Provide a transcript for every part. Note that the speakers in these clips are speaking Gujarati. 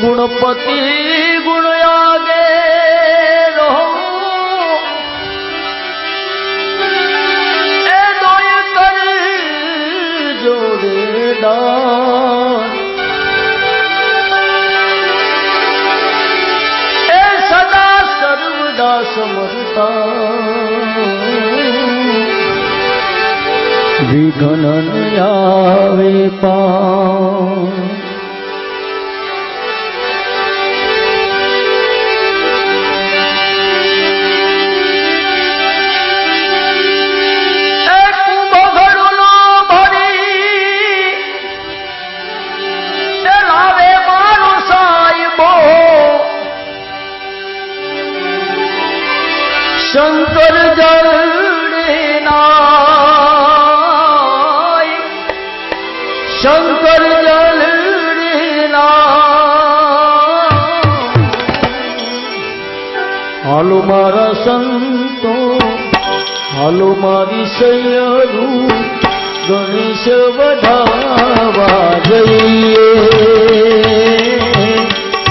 ગુણપતિ ગુણ આગે રહો એ દોય કર જોડેદાર એ સદા સર્વદા સમરતા વિઘ્ન આવે પા શંકર હાલો મારા સંતો હાલો મારી સૈયરું ગણેશ વધાવા જઈએ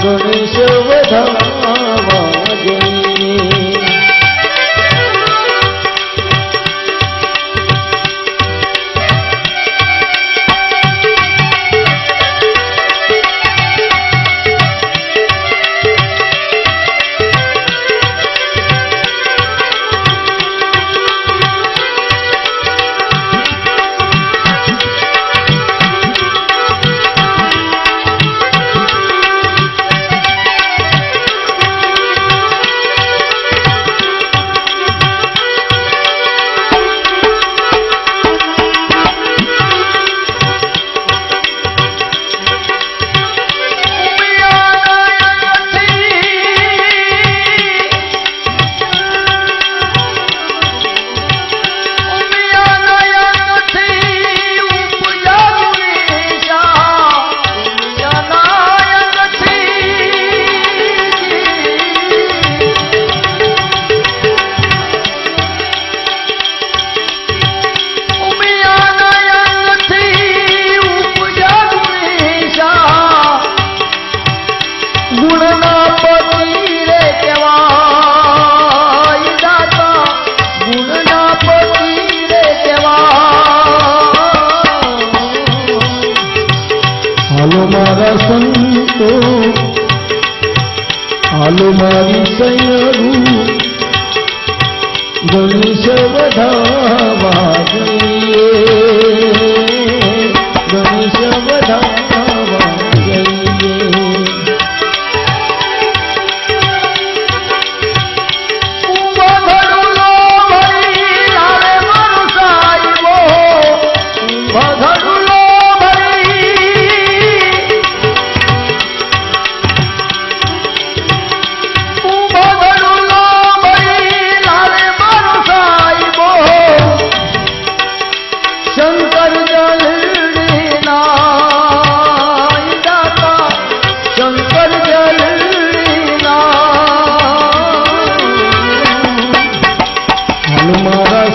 ગણેશ વધાવા જઈએ હાલો મારી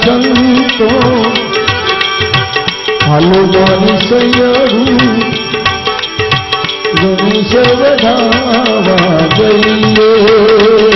સંતો હાલો મારી સૈયરું ગણેશ વધાવા જઈએ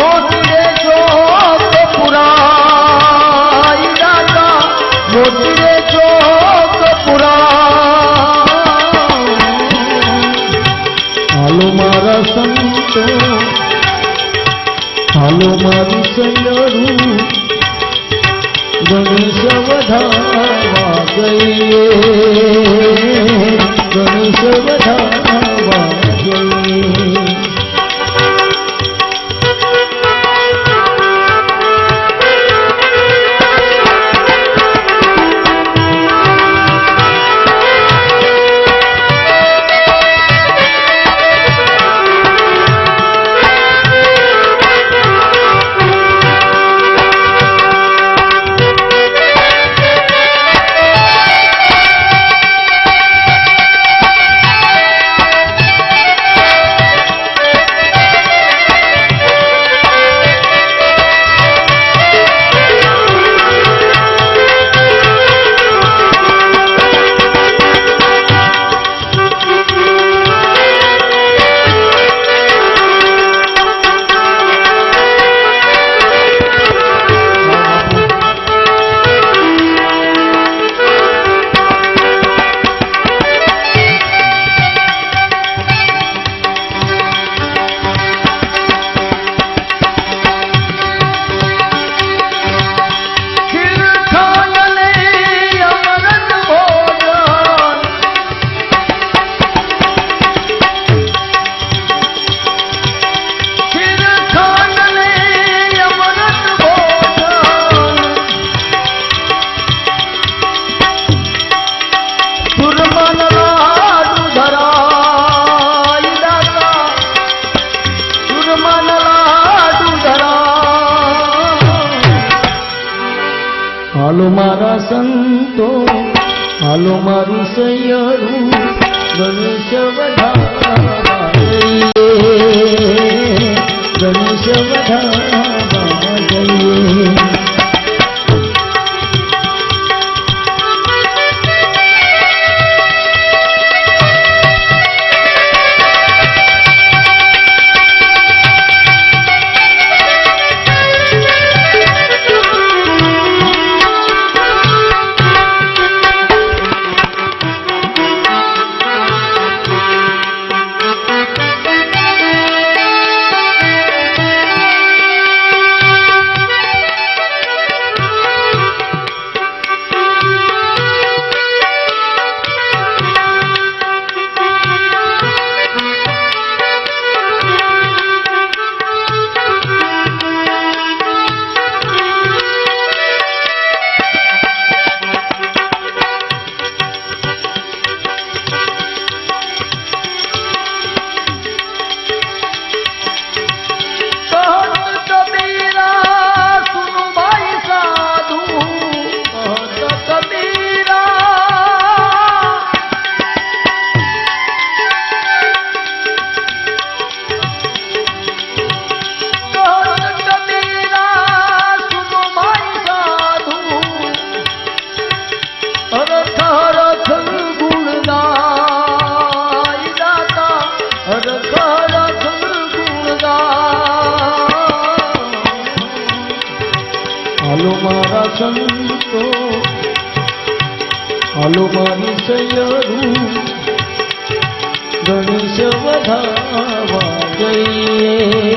મોતીએ જોત પુરાય દાદા મોતીએ જોત પુરાય હાલો મારા સંતો ગણેશ વધારવા ગઈએ ગણેશ વધારવા મારા સંતો હાલો મારું સૈયારું ગણેશ વધારે ગણેશ વધારે હનુમાન સયરું ગણેશ વધાવા જઈએ